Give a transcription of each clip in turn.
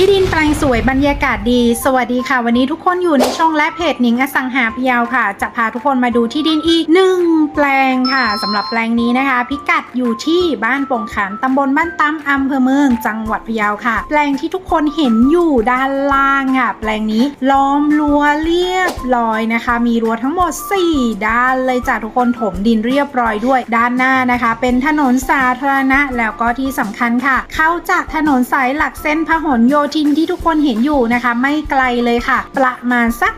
ที่ดินแปลงสวยบรรยากาศดี สวัสดีค่ะ วันนี้ทุกคนอยู่ในช่องและเพจหนิงอสังหาพยาวค่ะ จะพาทุกคนมาดูที่ดินอีกหนึ่งแปลงค่ะสำหรับแปลงนี้นะคะ พิกัดอยู่ที่บ้านโป่งขามตำบลบ้านตั้มอำเภอเมืองจังหวัดพะเยาค่ะ แปลงที่ทุกคนเห็นอยู่ด้านล่างค่ะ แปลงนี้ล้อมรั้วเรียบร้อยนะคะ มีรั้วทั้งหมด 4 ด้านเลยจ้ะทุกคนถมดินเรียบร้อยด้วย ด้านหน้านะคะ เป็นถนนสาธารณะแล้วก็ที่สำคัญค่ะ เข้าจากถนนสายหลักเส้นพหลโยธินที่ทุกคนเห็นอยู่นะคะ ไม่ไกลเลยค่ะ ประมาณสัก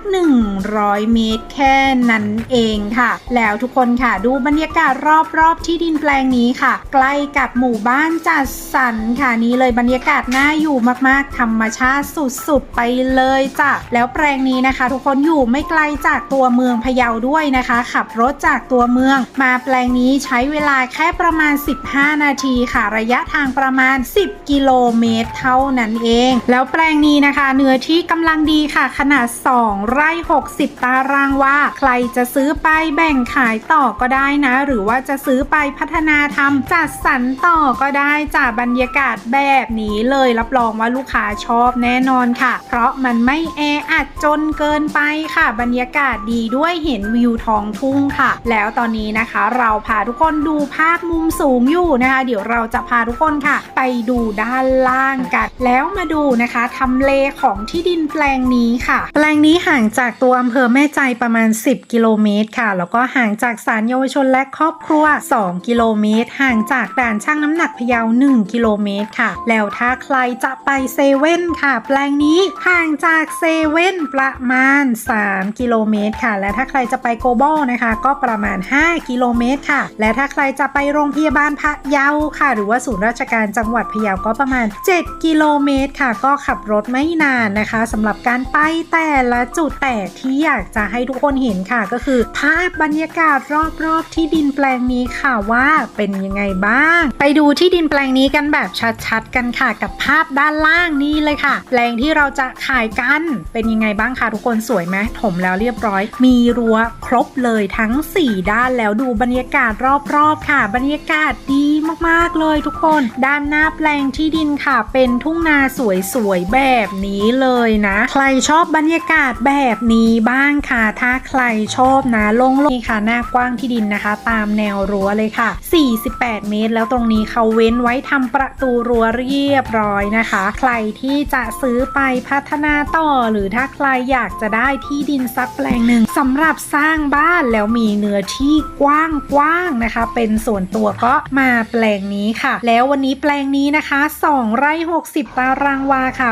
100 เมตรแค่นั้นเองค่ะ แล้วทุกคนค่ะดูบรรยากาศรอบๆที่ดินแปลงนี้ค่ะ ใกล้กับหมู่บ้านจัดสรรค่ะนี้เลยบรรยากาศน่าอยู่มากๆ ธรรมชาติสุดๆไปเลยจ้ะแล้วแปลงนี้นะคะ ทุกคนอยู่ไม่ไกลจากตัวเมืองพะเยาด้วยนะคะ ขับรถจากตัวเมือง มาแปลงนี้ใช้เวลาแค่ประมาณ 15 นาทีค่ะ ระยะทางประมาณ 10 กิโลเมตรเท่านั้นเองแล้วแปลงนี้นะคะ เนื้อที่กำลังดีค่ะ ขนาด 2 ไร่ 60 ตารางวาใครจะซื้อไปแบ่งขายต่อก็ได้นะ หรือว่าจะซื้อไปพัฒนาทำจัดสรรต่อก็ได้จากบรรยากาศแบบนี้เลยรับรองว่าลูกค้าชอบแน่นอนค่ะ เพราะมันไม่แออัดจนเกินไปค่ะ บรรยากาศดีด้วยเห็นวิวท้องทุ่งค่ะ แล้วตอนนี้นะคะ เราพาทุกคนดูภาพมุมสูงอยู่นะคะ เดี๋ยวเราจะพาทุกคนค่ะ ไปดูด้านล่างกัน แล้วมาดูนะคะทำเลของที่ดินแปลงนี้ค่ะ แปลงนี้ห่างจากตัวอำเภอแม่ใจประมาณ 10 กิโลเมตรค่ะ แล้วก็ห่างจากศาลเยาวชนและครอบครัว 2 กิโลเมตร ห่างจากด่านช่างน้ำหนักพะเยา 1 กิโลเมตรค่ะ แล้วถ้าใครจะไปเซเว่นค่ะ แปลงนี้ห่างจากเซเว่นประมาณ 3 กิโลเมตรค่ะ และถ้าใครจะไปโกบอลนะคะ ก็ประมาณ 5 กิโลเมตรค่ะ และถ้าใครจะไปโรงพยาบาลพะเยาค่ะ หรือว่าศูนย์ราชการจังหวัดพะเยาก็ประมาณ 7 กิโลเมตรค่ะก็ขับรถไม่นานนะคะสำหรับการไปแต่ละจุดแต่ที่อยากจะให้ทุกคนเห็นค่ะก็คือ ภาพบรรยากาศรอบๆที่ดินแปลงนี้ค่ะว่าเป็นยังไงบ้าง ไปดูที่ดินแปลงนี้กันแบบชัดๆกันค่ะ กับภาพด้านล่างนี่เลยค่ะ แปลงที่เราจะขายกันเป็นยังไงบ้างคะทุกคนสวยไหมถมแล้วเรียบร้อย มีรั้วครบเลยทั้ง 4 ด้านแล้วดูบรรยากาศรอบๆค่ะ บรรยากาศดีมากๆเลยทุกคน ด้านหน้าแปลงที่ดินค่ะ เป็นทุ่งนาสวยๆแบบนี้เลยนะ ใครชอบบรรยากาศแบบนี้บ้างค่ะ ถ้าใครชอบนะลงๆนี่ค่ะ หน้ากว้างที่ดินนะคะ ตามแนวรั้วเลยค่ะ 48 เมตร แล้วตรงนี้เขาเว้นไว้ทำประตูรั้วเรียบร้อยนะคะ ใครที่จะซื้อไปพัฒนาต่อ หรือถ้าใครอยากจะได้ที่ดินสักแปลงหนึ่งสำหรับสร้างบ้านแล้วมีเนื้อที่กว้างๆนะคะ เป็นส่วนตัวก็มาแปลงนี้ค่ะ แล้ววันนี้แปลงนี้นะคะ 2 ไร่ 60ตารางวาค่ะ